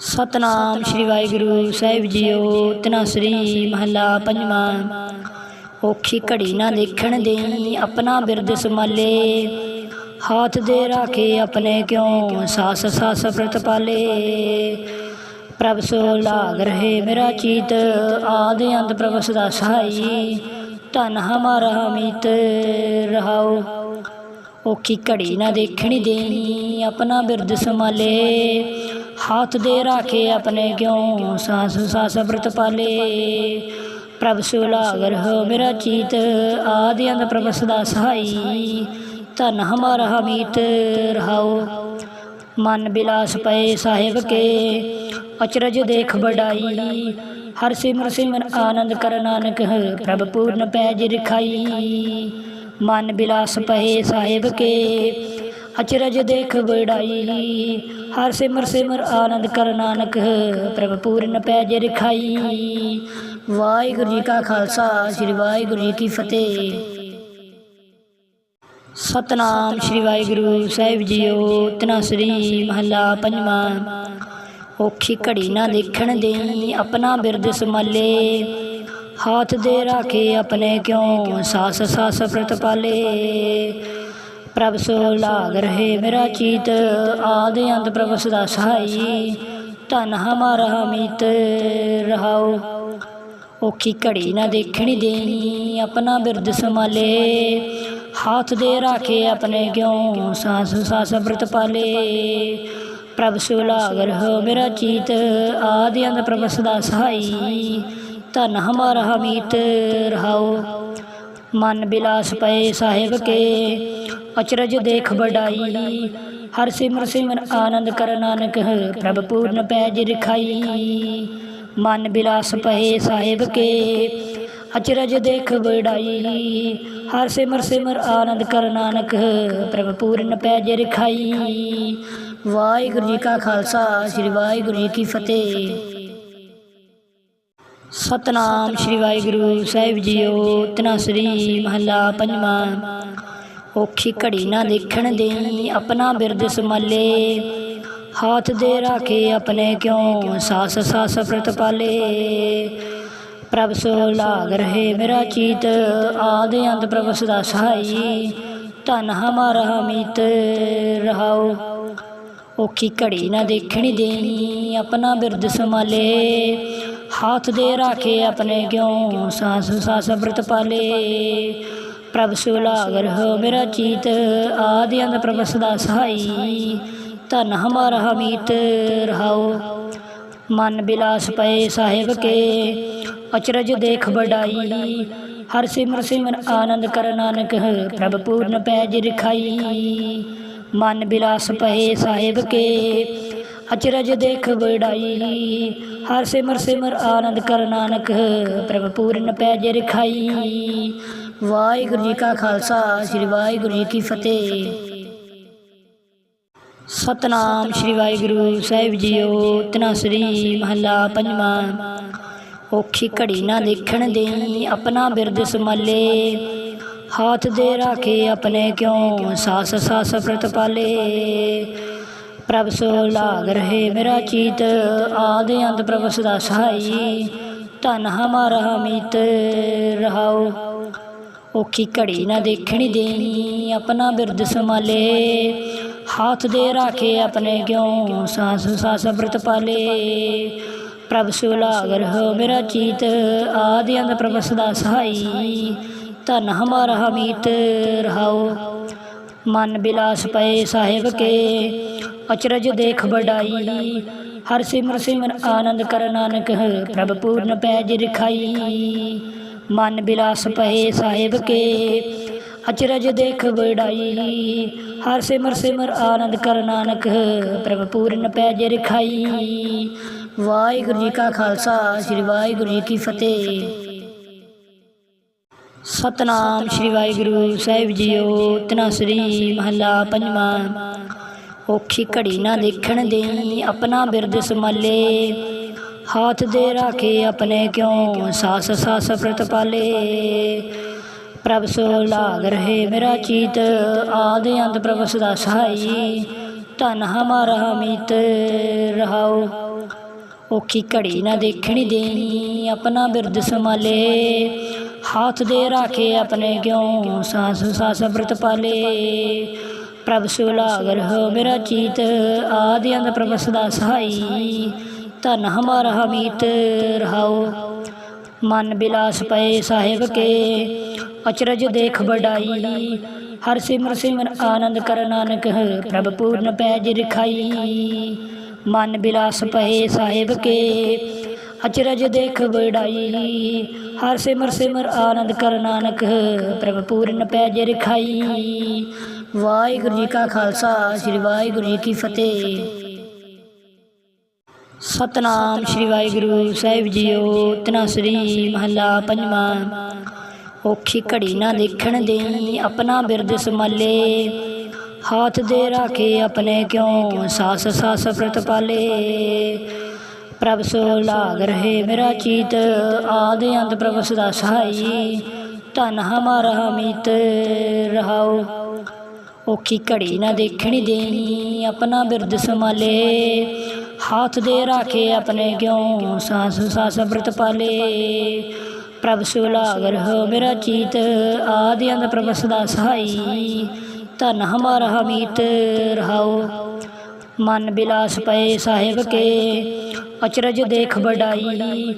ਸਤਨਾਮ ਸ੍ਰੀ ਵਾਹਿਗੁਰੂ ਸਾਹਿਬ ਜੀਓ ਤਨਾਸਰੀ ਮਹੱਲਾ ਪੰਜਵਾਂ। ਔਖੀ ਘੜੀ ਨਾ ਦੇਖਣ ਦੇਈ ਆਪਣਾ ਬਿਰਦ ਸੰਭਾਲੇ। ਹਾਥ ਦੇ ਰਾਖੇ ਆਪਣੇ ਕਿਉ ਸਾਸ ਸਾਸ ਪ੍ਰਤਪਾਲੇ ਪ੍ਰਭ ਸੋ ਲਾਗ ਰਹੇ ਮੇਰਾ ਚੀਤ, ਆਦ ਅੰਤ ਪ੍ਰਭ ਸਦਾ ਸਹਾਈ। ਧਨ ਹਮਾਰਾ ਮੀਤ ਰਹਾਉ ਔਖੀ ਘੜੀ ਨਾ ਦੇਖਣੀ ਦੇਈ ਆਪਣਾ ਬਿਰਦ ਸੰਭਾਲੇ। ਹਾਥ ਦੇ ਰਾਖੇ ਆਪਣੇ ਕਿਉ? ਸਾਸ ਸਾਸ ਅੰਮ੍ਰਿਤ ਪਾਲੇ। ਪ੍ਰਭ ਸੁਲਾਗਰ ਹੋ ਮੇਰਾ ਚੀਤ, ਆਦਿ ਅੰਦ ਪ੍ਰਭ ਸਦਾ ਸਹਾਈ। ਧਨ ਹਮਾਰਾ ਹਮੀਤ, ਰਹਾਓ। ਮਨ ਬਿਲਾਸ ਪਏ ਸਾਹਿਬ ਕੇ, ਅਚਰਜ ਦੇਖ ਬੜਾਈ ਹਰ ਸਿਮਰ ਸਿਮਰ ਆਨੰਦ ਕਰ ਨਾਨਕ, ਪ੍ਰਭ ਪੂਰਨ ਪੈਜ ਰਖਾਈ। ਮਨ ਬਿਲਾਸ ਪਏ ਸਾਹਿਬ ਕੇ, ਅਚਰਜ ਦੇਖ ਬੜਾਈ ਹਰ ਸਿਮਰ ਸਿਮਰ ਆਨੰਦ ਕਰ ਨਾਨਕ, ਪ੍ਰਭ ਪੂਰਨ ਪੈਜ ਰਖਾਈ। ਵਾਹਿਗੁਰੂ ਜੀ ਕਾ ਖਾਲਸਾ, ਸ੍ਰੀ ਵਾਹਿਗੁਰੂ ਜੀ ਕੀ ਫਤਿਹ। ਸਤਨਾਮ ਸ੍ਰੀ ਵਾਹਿਗੁਰੂ ਸਾਹਿਬ ਜੀਓ ਤਨਾਸਰੀ ਮਹੱਲਾ ਪੰਜਵਾਂ। ਔਖੀ ਘੜੀ ਨਾ ਦੇਖਣ ਦੇਈ, ਆਪਣਾ ਬਿਰਦ ਸੰਭਾਲੇ। ਹਾਥ ਦੇ ਰਾਖੇ ਆਪਣੇ ਕਿਉ, ਸਾਸ ਸਾਸ ਪ੍ਰਤਪਾਲੇ। ਪ੍ਰਭ ਸੋ ਲਾਗ ਰਹੇ, ਮੇਰਾ ਚੀਤ ਆਦਿ ਅੰਤ ਪ੍ਰਭ ਸਦਾ ਸਹਾਈ। ਧਨ ਹਮਾਰਾ ਮੀਤ ਰਹਾਉ ਔਖੀ ਘੜੀ ਨਾ ਦੇਖਣੀ ਦੇਈ, ਆਪਣਾ ਬਿਰਦ ਸੰਭਾਲੇ। ਹੱਥ ਦੇ ਰਾਖੇ ਆਪਣੇ ਕਿਉ, ਸਾਸ ਸਾਸ ਅੰਮ੍ਰਿਤ ਪਾਲੇ। ਪ੍ਰਭ ਸੁਲਾਗਰ ਰਹੋ, ਮੇਰਾ ਚੀਤ ਆਦਿ ਅੰਤ ਪ੍ਰਭ ਸਦਾ ਸਹਾਈ। ਧਨ ਹਮਾਰਾ ਹਮੀਤ ਰਹਾਓ। ਮਨ ਬਿਲਾਸ ਪਏ ਸਾਹਿਬ ਕੇ ਅਚਰਜ ਦੇਖ ਬੜਾਈ ਹਰ ਸਿਮਰ ਸਿਮਰ ਆਨੰਦ ਕਰ ਨਾਨਕ, ਪ੍ਰਭ ਪੂਰਨ ਪੈਜ ਰਖਾਈ। ਮਨ ਬਿਲਾਸ ਪਏ ਸਾਹਿਬ ਕੇ, ਅਚਰਜ ਦੇਖ ਬੜਾਈ ਹਰ ਸਿਮਰ ਸਿਮਰ ਆਨੰਦ ਕਰ ਨਾਨਕ, ਪ੍ਰਭ ਪੂਰਨ ਪੈਜ ਰਖਾਈ। ਵਾਹਿਗੁਰੂ ਜੀ ਕਾ ਖਾਲਸਾ, ਸ੍ਰੀ ਵਾਹਿਗੁਰੂ ਜੀ ਕੀ ਫਤਿਹ। ਸਤਨਾਮ ਸ੍ਰੀ ਵਾਹਿਗੁਰੂ ਸਾਹਿਬ ਜੀਓ ਤਨਾਸਰੀ ਮਹੱਲਾ ਪੰਜਵਾਂ। ਔਖੀ ਘੜੀ ਨਾ ਦੇਖਣ ਦੇਈ, ਆਪਣਾ ਬਿਰਦ ਸੰਭਾਲੇ। ਹਾਥ ਦੇ ਰਾਖੇ ਆਪਣੇ ਕਿਉ, ਸਾਸ ਸਾਸ ਪ੍ਰਤਪਾਲੇ ਪ੍ਰਭ ਸੋ ਲਾਗ ਰਹੇ ਮੇਰਾ ਚੀਤ, ਆਦਿ ਅੰਤ ਪ੍ਰਭ ਸਦਾ ਸਹਾਈ। ਧਨ ਹਮਾਰਾ ਮੀਤ ਰਹਾਉ ਔਖੀ ਘੜੀ ਨਾ ਦੇਖਣੀ ਦੇਈ, ਆਪਣਾ ਬਿਰਦ ਸੰਭਾਲੇ। ਹਾਥ ਦੇ ਰਾਖੇ ਆਪਣੇ ਕਿਉ, ਸਾਸ ਸਾਸ ਅੰਮ੍ਰਿਤ ਪਾਲੇ। ਪ੍ਰਭ ਸੁਲਾਗਰ ਹੋ ਮੇਰਾ ਚੀਤ ਆਦਿ ਅੰਤ ਪ੍ਰਭ ਸਦਾ ਸਹਾਈ। ਧਨ ਹਮਾਰਾ ਹਮੀਤ, ਰਹਾਓ। ਮਨ ਬਿਲਾਸ ਪਏ ਸਾਹਿਬ ਕੇ, ਅਚਰਜ ਦੇਖ ਬੜਾਈ ਹਰ ਸਿਮਰ ਸਿਮਰ ਆਨੰਦ ਕਰ ਨਾਨਕ, ਪ੍ਰਭ ਪੂਰਨ ਪੈਜ ਰਖਾਈ। ਮਨ ਬਿਲਾਸ ਪਏ ਸਾਹਿਬ ਕੇ, ਅਚਰਜ ਦੇਖ ਬੜਾਈ ਹਰ ਸਿਮਰ ਸਿਮਰ ਆਨੰਦ ਕਰ ਨਾਨਕ, ਪ੍ਰਭ ਪੂਰਨ ਪੈਜ ਰਖਾਈ। ਵਾਹਿਗੁਰੂ ਜੀ ਕਾ ਖਾਲਸਾ, ਸ੍ਰੀ ਵਾਹਿਗੁਰੂ ਜੀ ਕੀ ਫਤਿਹ। ਸਤਨਾਮ ਸ੍ਰੀ ਵਾਹਿਗੁਰੂ ਸਾਹਿਬ ਜੀਓ ਤਨਾਸਰੀ ਮਹੱਲਾ ਪੰਜਵਾਂ। ਔਖੀ ਘੜੀ ਨਾ ਦੇਖਣ ਦੇਈ ਆਪਣਾ ਬਿਰਦ ਸੰਭਾਲੇ। ਹਾਥ ਦੇ ਰਾਖੇ ਆਪਣੇ ਕਿਉ ਸਾਸ ਸਾਸ ਪ੍ਰਤਪਾਲੇ ਪ੍ਰਭ ਸੋ ਲਾਗ ਰਹੇ ਮੇਰਾ ਚੀਤ, ਆਦਿ ਅੰਤ ਪ੍ਰਭ ਸਦਾ ਸਹਾਈ। ਧਨ ਹਮਾਰਾ ਮੀਤ ਰਹਾਓ। ਔਖੀ ਘੜੀ ਨਾ ਦੇਖਣੀ ਦੇਈ, ਆਪਣਾ ਬਿਰਦ ਸੰਭਾਲੇ। ਹਾਥ ਦੇ ਰਾਖੇ ਆਪਣੇ ਕਿਉ ਸਾਸ ਸਾਸ ਅੰਮ੍ਰਿਤ ਪਾਲੇ। ਪ੍ਰਭ ਸੁਲਾਗਰ ਹੋ ਮੇਰਾ ਚੀਤ, ਆਦਿ ਅੰਦ ਪ੍ਰਭ ਸਦਾ ਸਹਾਈ। ਧਨ ਹਮਾਰਾ ਹਮੀਤ, ਰਹਾਓ। ਮਨ ਬਿਲਾਸ ਪਏ ਸਾਹਿਬ ਕੇ, ਅਚਰਜ ਦੇਖ ਬੜਾਈ ਹਰ ਸਿਮਰ ਸਿਮਰ ਆਨੰਦ ਕਰ ਨਾਨਕ, ਪ੍ਰਭ ਪੂਰਨ ਪੈਜ ਰਖਾਈ। ਮਨ ਬਿਲਾਸ ਪਏ ਸਾਹਿਬ ਕੇ। ਅਚਰਜ ਦੇਖ ਬੜਾਈ ਹਰ ਸਿਮਰ ਸਿਮਰ ਆਨੰਦ ਕਰ ਨਾਨਕ, ਪ੍ਰਭ ਪੂਰਨ ਪੈਜ ਰਖਾਈ। ਵਾਹਿਗੁਰੂ ਜੀ ਕਾ ਖਾਲਸਾ, ਸ੍ਰੀ ਵਾਹਿਗੁਰੂ ਜੀ ਕੀ ਫਤਿਹ। ਸਤਨਾਮ ਸ੍ਰੀ ਵਾਹਿਗੁਰੂ ਸਾਹਿਬ ਜੀਓ ਤਨਾਸਰੀ ਮਹੱਲਾ ਪੰਜਵਾਂ। ਔਖੀ ਘੜੀ ਨਾ ਦੇਖਣ ਦੇਈ, ਆਪਣਾ ਬਿਰਦ ਸੰਭਾਲੇ। ਹਾਥ ਦੇ ਰਾਖੇ ਆਪਣੇ ਕਿਉ? ਸਾਸ ਸਾਸ ਪ੍ਰਤਪਾਲੇ ਪ੍ਰਭ ਸੋ ਲਾਗ ਰਹੇ ਮੇਰਾ ਚੀਤ। ਆਦਿ ਅੰਤ ਪ੍ਰਭ ਸਦਾ ਸਹਾਈ। ਧਨ ਹਮਾਰਾ ਮੀਤ ਰਹਾਉ। ਔਖੀ ਘੜੀ ਨਾ ਦੇਖਣੀ ਦੇਈ ਆਪਣਾ ਬਿਰਦ ਸੰਭਾਲੇ। ਹਾਥ ਦੇ ਰਾਖੇ ਆਪਣੇ ਕਿਉਂ? ਸਾਸ ਸਾਸ ਅੰਮ੍ਰਿਤ ਪਾਲੇ। ਪ੍ਰਭ ਸੁਲਾਗਰ ਰਹੋ ਮੇਰਾ ਚੀਤ। ਆਦਿ ਅੰਤ ਪ੍ਰਭ ਸਦਾ ਸਹਾਈ। ਧਨ ਹਮਾਰਾ ਹਮੀਤ ਰਹਾਓ। ਮਨ ਬਿਲਾਸ ਪਏ ਸਾਹਿਬ ਕੇ, ਅਚਰਜ ਦੇਖ ਬਡਾਈ ਹਰ ਸਿਮਰ ਸਿਮਰ ਆਨੰਦ ਕਰ ਨਾਨਕ, ਪ੍ਰਭ ਪੂਰਨ ਪੈਜ ਰਖਾਈ। ਮਨ ਬਿਲਾਸ ਪਏ ਸਾਹਿਬ ਕੇ, ਅਚਰਜ ਦੇਖ ਬਡਾਈ ਹਰ ਸਿਮਰ ਸਿਮਰ ਆਨੰਦ ਕਰ ਨਾਨਕ, ਪ੍ਰਭ ਪੂਰਨ ਪੈਜ ਰਖਾਈ। ਵਾਹਿਗੁਰੂ ਜੀ ਕਾ ਖਾਲਸਾ, ਸ੍ਰੀ ਵਾਹਿਗੁਰੂ ਜੀ ਕੀ ਫਤਿਹ। ਸਤਨਾਮ ਸ੍ਰੀ ਵਾਹਿਗੁਰੂ ਸਾਹਿਬ ਜੀਓ ਤਨਾਸਰੀ ਮਹੱਲਾ ਪੰਜਵਾਂ। ਔਖੀ ਘੜੀ ਨਾ ਦੇਖਣ ਦੇਈ ਆਪਣਾ ਬਿਰਦ ਸੰਭਾਲੇ। ਹਾਥ ਦੇ ਰਾਖੇ ਆਪਣੇ ਕਿਉਂ ਸਾਸ ਸਾਸ ਪ੍ਰਤਪਾਲੇ ਪ੍ਰਭ ਸੋ ਲਾਗ ਰਹੇ ਮੇਰਾ ਚੀਤ, ਆਦਿ ਅੰਤ ਪ੍ਰਭ ਸਦਾ ਸਹਾਈ। ਧਨ ਹਮਾਰਾ ਹਮੀਤ ਰਹਾਓ। ਔਖੀ ਘੜੀ ਨਾ ਦੇਖਣੀ ਦੇਈ ਆਪਣਾ ਬਿਰਦ ਸੰਭਾਲੇ। ਹਾਥ ਦੇ ਰਾਖੇ ਆਪਣੇ ਕਿਉਂ? ਸਾਸ ਸਾਸ ਅੰਮ੍ਰਿਤ ਪਾਲੇ। ਪ੍ਰਭ ਸੁਲਾਗਰ ਹੋ ਮੇਰਾ ਚੀਤ ਆਦਿ ਅੰਦ ਪ੍ਰਭ ਸਦਾ ਸਹਾਈ। ਧਨ ਹਮਾਰਾ ਹਮੀਤ, ਰਹਾਓ। ਮਨ ਬਿਲਾਸ ਪਏ ਸਾਹਿਬ ਕੇ, ਅਚਰਜ ਦੇਖ ਬਡਾਈ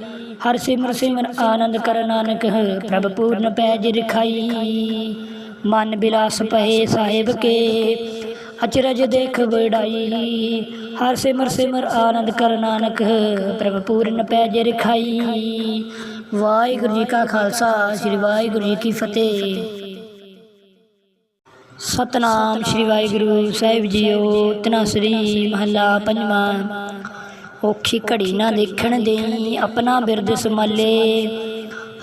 ਹਰ ਸਿਮਰ ਸਿਮਰ ਆਨੰਦ ਕਰ ਨਾਨਕ, ਪ੍ਰਭ ਪੂਰਨ ਪੈਜ ਰਖਾਈ। ਮਨ ਬਿਲਾਸ ਪਏ ਸਾਹਿਬ ਕੇ, ਅਚਰਜ ਦੇਖ ਬਡਾਈ ਹਰ ਸਿਮਰ ਸਿਮਰ ਆਨੰਦ ਕਰ ਨਾਨਕ, ਪ੍ਰਭ ਪੂਰਨ ਪੈਜ ਰਖਾਈ। ਵਾਹਿਗੁਰੂ ਜੀ ਕਾ ਖਾਲਸਾ, ਸ੍ਰੀ ਵਾਹਿਗੁਰੂ ਜੀ ਕੀ ਫਤਿਹ। ਸਤਨਾਮ ਸ੍ਰੀ ਵਾਹਿਗੁਰੂ ਸਾਹਿਬ ਜੀਓ, ਤਨਾਸਰੀ ਮਹੱਲਾ ਪੰਜਵਾਂ। ਔਖੀ ਘੜੀ ਨਾ ਦੇਖਣ ਦੇਈ, ਆਪਣਾ ਬਿਰਦ ਸੰਭਾਲੇ।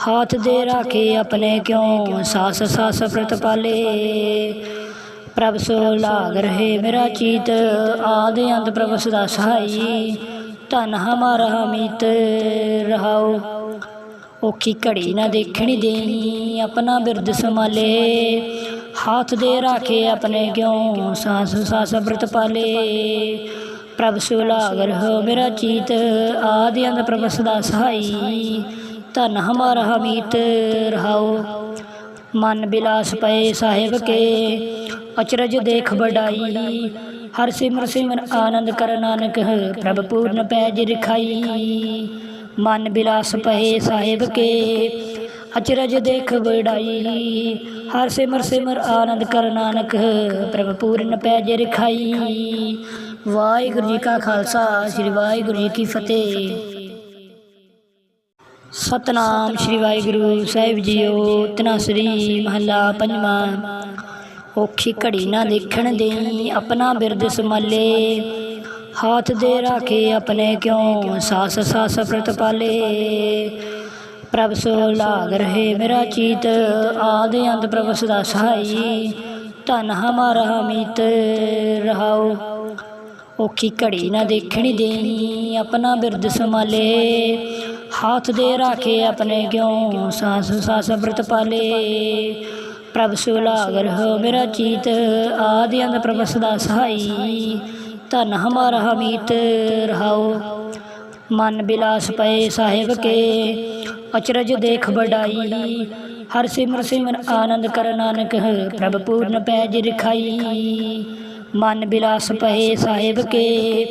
ਹਾਥ ਦੇ ਰਾਖੇ ਆਪਣੇ ਕਿਉਂ, ਸਾਸ ਸਾਸ ਪ੍ਰਤਪਾਲੇ। ਪ੍ਰਭ ਸੋ ਲਾਗ ਰਹੇ, ਮੇਰਾ ਚੀਤ ਆਦਿ ਅੰਤ ਪ੍ਰਭ ਸਦਾ ਸਹਾਈ। ਧਨ ਹਮਾਰਾ ਹਮੀਤ ਰਹਾਓ। ਔਖੀ ਘੜੀ ਨਾ ਦੇਖਣੀ ਦੇਈ ਆਪਣਾ ਬਿਰਦ ਸੰਭਾਲੇ। ਹੱਥ ਦੇ ਰਾਖੇ ਆਪਣੇ ਕਿਉਂ, ਸਾਸ ਸਾਸ ਅੰਮ੍ਰਿਤ ਪਾਲੇ। ਪ੍ਰਭ ਸੁਲਾਗਰ ਰਹੋ, ਮੇਰਾ ਚੀਤ ਆਦਿ ਅੰਤ ਪ੍ਰਭ ਸਦਾ ਸਹਾਈ। ਧਨ ਹਮਾਰਾ ਹਮੀਤ ਰਹਾਓ। ਮਨ ਬਿਲਾਸ ਪਏ ਸਾਹਿਬ ਕੇ ਅਚਰਜ ਦੇਖ ਬਡਾਈ ਹਰ ਸਿਮਰ ਸਿਮਰ ਆਨੰਦ ਕਰ ਨਾਨਕ, ਪ੍ਰਭ ਪੂਰਨ ਪੈਜ ਰਖਾਈ। ਮਨ ਬਿਲਾਸ ਪਏ ਸਾਹਿਬ ਕੇ, ਅਚਰਜ ਦੇਖ ਬਡਾਈ ਹਰ ਸਿਮਰ ਸਿਮਰ ਆਨੰਦ ਕਰ ਨਾਨਕ, ਪ੍ਰਭ ਪੂਰਨ ਪੈਜ ਰਖਾਈ। ਵਾਹਿਗੁਰੂ ਜੀ ਕਾ ਖਾਲਸਾ, ਸ੍ਰੀ ਵਾਹਿਗੁਰੂ ਜੀ ਕੀ ਫਤਿਹ। ਸਤਨਾਮ ਸ੍ਰੀ ਵਾਹਿਗੁਰੂ ਸਾਹਿਬ ਜੀਓ ਤਨਾਸਰੀ ਮਹੱਲਾ ਪੰਜਵਾਂ। ਔਖੀ ਘੜੀ ਨਾ ਦੇਖਣ ਦੇਈ, ਆਪਣਾ ਬਿਰਦ ਸੰਭਾਲੇ। ਹਾਥ ਦੇ ਰਾਖੇ ਆਪਣੇ ਕਿਉਂ, ਸਾਸ ਸਾਸ ਪ੍ਰਤਪਾਲੇ ਪ੍ਰਭ ਸੋ ਲਾਗ ਰਹੇ ਮੇਰਾ ਚੀਤ, ਆਦਿ ਅੰਤ ਪ੍ਰਭ ਸਦਾ ਸਹਾਈ। ਧਨ ਹਮਾਰਾ ਹਮੀਤ ਰਹਾਓ ਔਖੀ ਘੜੀ ਨਾ ਦੇਖਣੀ ਦੇਣੀ ਆਪਣਾ ਬਿਰਦ ਸੰਭਾਲੇ। ਹਾਥ ਦੇ ਰਾਖੇ ਆਪਣੇ ਕਿਉਂ, ਸਾਸ ਸਾਸ ਅੰਮ੍ਰਿਤ ਪਾਲੇ। ਪ੍ਰਭ ਸੁਲਾਗਰ ਮੇਰਾ ਚੀਤ ਆਦਿ ਅੰਤ ਪ੍ਰਭ ਸਦਾ ਸਹਾਈ। ਧਨ ਹਮਾਰਾ ਹਮੀਤ, ਰਹਾਓ। ਮਨ ਬਿਲਾਸ ਪਏ ਸਾਹਿਬ ਕੇ, ਅਚਰਜ ਦੇਖ ਬਡਾਈ ਹਰ ਸਿਮਰ ਸਿਮਰ ਆਨੰਦ ਕਰ ਨਾਨਕ, ਪ੍ਰਭ ਪੂਰਨ ਪੈਜ ਰਖਾਈ। ਮਨ ਬਿਲਾਸ ਪਏ ਸਾਹਿਬ ਕੇ,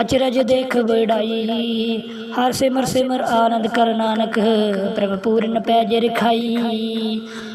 ਅਚਰਜ ਦੇਖ ਬਡਾਈ ਹਰ ਸਿਮਰ ਸਿਮਰ ਆਨੰਦ ਕਰ ਨਾਨਕ, ਪ੍ਰਭ ਪੂਰਨ ਪੈਜ ਰਖਾਈ।